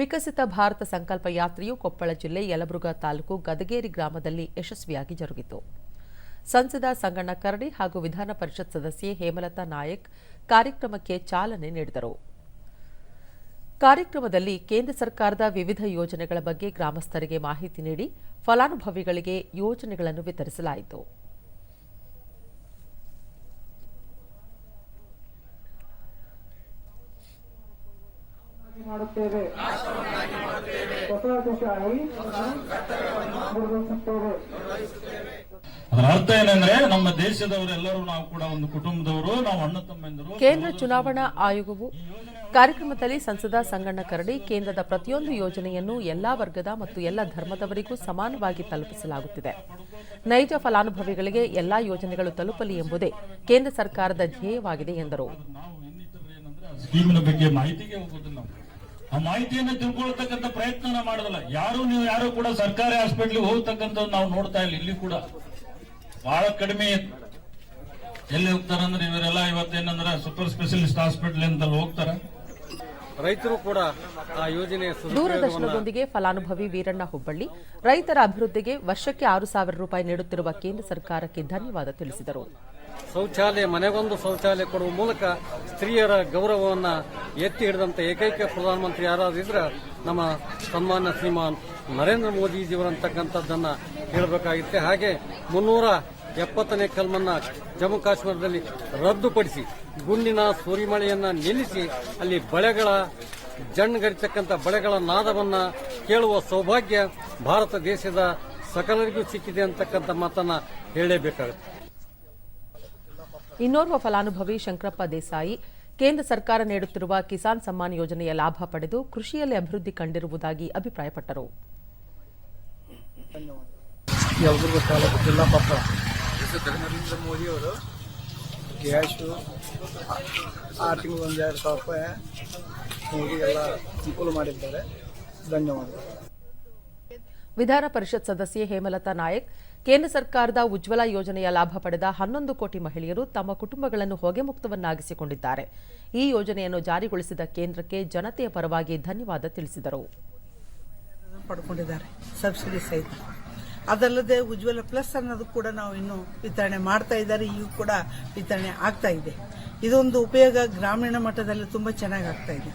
ವಿಕಸಿತ ಭಾರತ ಸಂಕಲ್ಪ ಯಾತ್ರೆಯು ಕೊಪ್ಪಳ ಜಿಲ್ಲೆ ಯಲಬುರ್ಗಾ ತಾಲೂಕು ಗದಗೇರಿ ಗ್ರಾಮದಲ್ಲಿ ಯಶಸ್ವಿಯಾಗಿ ಜರುಗಿತು. ಸಂಸದ ಸಂಗಣ್ಣ ಕರಡಿ ಹಾಗೂ ವಿಧಾನ ಪರಿಷತ್ ಸದಸ್ಯೆ ಹೇಮಲತಾ ನಾಯಕ್ ಕಾರ್ಯಕ್ರಮಕ್ಕೆ ಚಾಲನೆ ನೀಡಿದರು. ಕಾರ್ಯಕ್ರಮದಲ್ಲಿ ಕೇಂದ್ರ ಸರ್ಕಾರದ ವಿವಿಧ ಯೋಜನೆಗಳ ಬಗ್ಗೆ ಗ್ರಾಮಸ್ಥರಿಗೆ ಮಾಹಿತಿ ನೀಡಿ ಫಲಾನುಭವಿಗಳಿಗೆ ಯೋಜನೆಗಳನ್ನು ವಿತರಿಸಲಾಯಿತು ಮಾಡುತ್ತೇವೆ ವಸಾಹತುಶಾಹಿ ನಿರ್ವಹಿಸುತ್ತೇವೆ ಅದರ ಅರ್ಥ ಏನಂದ್ರೆ ನಮ್ಮ ದೇಶದವರೆಲ್ಲರೂ ನಾವು ಕೂಡ ಒಂದು ಕುಟುಂಬದವರು ನಾವು ಅಣ್ಣ ತಮ್ಮಂದಿರು. ಕೇಂದ್ರ ಚುನಾವಣಾ ಆಯೋಗವು ಕಾರ್ಯಕ್ರಮದಲ್ಲಿ ಸಂಸದ ಸಂಗಣ್ಣ ಕರಡಿ ಕೇಂದ್ರದ ಪ್ರತಿಯೊಂದು ಯೋಜನೆಯನ್ನು ಎಲ್ಲಾ ವರ್ಗದ ಮತ್ತು ಎಲ್ಲ ಧರ್ಮದವರಿಗೂ ಸಮಾನವಾಗಿ ತಲುಪಿಸಲಾಗುತ್ತಿದೆ. ನೈಜ ಫಲಾನುಭವಿಗಳಿಗೆ ಎಲ್ಲಾ ಯೋಜನೆಗಳು ತಲುಪಲಿ ಎಂಬುದೇ ಕೇಂದ್ರ ಸರ್ಕಾರದ ಧ್ಯೇಯವಾಗಿದೆ ಎಂದರು. ನಾವು ಇನ್ನಿತರರು ಏನಂದ್ರೆ ಆ ಮಾಹಿತಿಯನ್ನು ತಿಳ್ಕೊಳ್ತಕ್ಕಂಥ ಪ್ರಯತ್ನ ಮಾಡೋದಿಲ್ಲ ಯಾರು ನೀವು ಯಾರು ಕೂಡ ಸರ್ಕಾರಿ ಹಾಸ್ಪಿಟ್ಲಿಗೆ ಹೋಗ್ತಕ್ಕಂಥದ್ದು ನಾವು ನೋಡ್ತಾ ಇಲ್ಲ, ಇಲ್ಲಿ ಕೂಡ. ಬಹಳ ಕಡಿಮೆ ಎಲ್ಲಿ ಹೋಗ್ತಾರಂದ್ರೆ, ಇವರೆಲ್ಲ ಇವತ್ತೇನಂದ್ರೆ ಸೂಪರ್ ಸ್ಪೆಷಲಿಸ್ಟ್ ಹಾಸ್ಪಿಟ್ಲ್ ಅಂತ ಹೋಗ್ತಾರ. ರೈತರು ಕೂಡ ಆ ಸದುಪಯೋಗವನ್ನ ದೂರದರ್ಶನದೊಂದಿಗೆ ಫಲಾನುಭವಿ ವೀರಣ್ಣ ಹುಬ್ಬಳ್ಳಿ ರೈತರ ಅಭಿವೃದ್ಧಿಗೆ ವರ್ಷಕ್ಕೆ ಆರು ಸಾವಿರ ರೂಪಾಯಿ ನೀಡುತ್ತಿರುವ ಕೇಂದ್ರ ಸರ್ಕಾರಕ್ಕೆ ಧನ್ಯವಾದ ತಿಳಿಸಿದರು. ಶೌಚಾಲಯ ಮನೆಗೊಂದು ಶೌಚಾಲಯ ಕೊಡುವ ಮೂಲಕ ಸ್ತ್ರೀಯರ ಗೌರವವನ್ನು ಎತ್ತಿ ಹಿಡಿದಂತ ಏಕೈಕ ಪ್ರಧಾನಮಂತ್ರಿ ಯಾರಾದಿದ್ರೆ ನಮ್ಮ ಸನ್ಮಾನ್ಯ ಶ್ರೀಮಾನ್ ನರೇಂದ್ರ ಮೋದಿಜಿಯವರಂತಕ್ಕಂಥದ್ದನ್ನು ಹೇಳಬೇಕಾಗಿತ್ತು. ಹಾಗೆ ಮುನ್ನೂರ ಎಪ್ಪತ್ತನೇ ಕಲ್ಮನ್ನ ಜಮ್ಮು ಕಾಶ್ಮೀರದಲ್ಲಿ ರದ್ದುಪಡಿಸಿ ಗುಂಡಿನ ಸೂರಿಮಳೆಯನ್ನ ನಿಲ್ಲಿಸಿ ಅಲ್ಲಿ ಬಳೆಗಳ ಜಣ್ಣಗರಿತಕ್ಕಂಥ ಬಳೆಗಳ ನಾದವನ್ನ ಕೇಳುವ ಸೌಭಾಗ್ಯ ಭಾರತ ದೇಶದ ಸಕಲರಿಗೂ ಸಿಕ್ಕಿದೆ ಅಂತಕ್ಕಂಥ ಮಾತನ್ನ ಹೇಳಲೇಬೇಕಾಗುತ್ತೆ. ಇನ್ನೋರ್ವ ಫಲಾನುಭವಿ ಶಂಕರಪ್ಪ ದೇಸಾಯಿ ಕೇಂದ್ರ ಸರ್ಕಾರ ನೀಡುತ್ತಿರುವ ಕಿಸಾನ್ ಸಮ್ಮಾನ್ ಯೋಜನೆಯ ಲಾಭ ಪಡೆದು ಕೃಷಿಯಲ್ಲಿ ಅಭಿವೃದ್ಧಿ ಕಂಡಿರುವುದಾಗಿ ಅಭಿಪ್ರಾಯಪಟ್ಟರು. ಪತ್ರ ನರೇಂದ್ರ ಮೋದಿ ಅವರು ಗ್ಯಾಸು ಆರು ತಿಂಗಳು ಒಂದು ಎರಡು ಸಾವಿರ ರೂಪಾಯಿ ಮೋದಿ ಎಲ್ಲ ಅನುಕೂಲ ಮಾಡಿದ್ದಾರೆ. ಧನ್ಯವಾದಗಳು. ವಿಧಾನ ಪರಿಷತ್ ಸದಸ್ಯೆ ಹೇಮಲತಾ ನಾಯಕ್ ಕೇಂದ್ರ ಸರ್ಕಾರದ ಉಜ್ವಲ ಯೋಜನೆಯ ಲಾಭ ಪಡೆದ ಹನ್ನೊಂದು ಕೋಟಿ ಮಹಿಳೆಯರು ತಮ್ಮ ಕುಟುಂಬಗಳನ್ನು ಹೊಗೆ ಮುಕ್ತವನ್ನಾಗಿಸಿಕೊಂಡಿದ್ದಾರೆ. ಈ ಯೋಜನೆಯನ್ನು ಜಾರಿಗೊಳಿಸಿದ ಕೇಂದ್ರಕ್ಕೆ ಜನತೆಯ ಪರವಾಗಿ ಧನ್ಯವಾದ ತಿಳಿಸಿದರು. ಪಡ್ಕೊಂಡಿದ್ದಾರೆ. ಸಬ್ಸಿಡಿ ಸಹಿತ. ಅದಲ್ಲದೆ ಉಜ್ವಲ ಪ್ಲಸ್ ಅನ್ನೋದು ಕೂಡ ನಾವು ಇನ್ನು ವಿತರಣೆ ಮಾಡ್ತಾ ಇದ್ದಾರೆ, ಈಗ ಕೂಡ ವಿತರಣೆ ಆಗ್ತಾ ಇದೆ. ಇದೊಂದು ಉಪಯೋಗ ಗ್ರಾಮೀಣ ಮಟ್ಟದಲ್ಲಿ ತುಂಬಾ ಚೆನ್ನಾಗಿ ಆಗ್ತಾ ಇದೆ.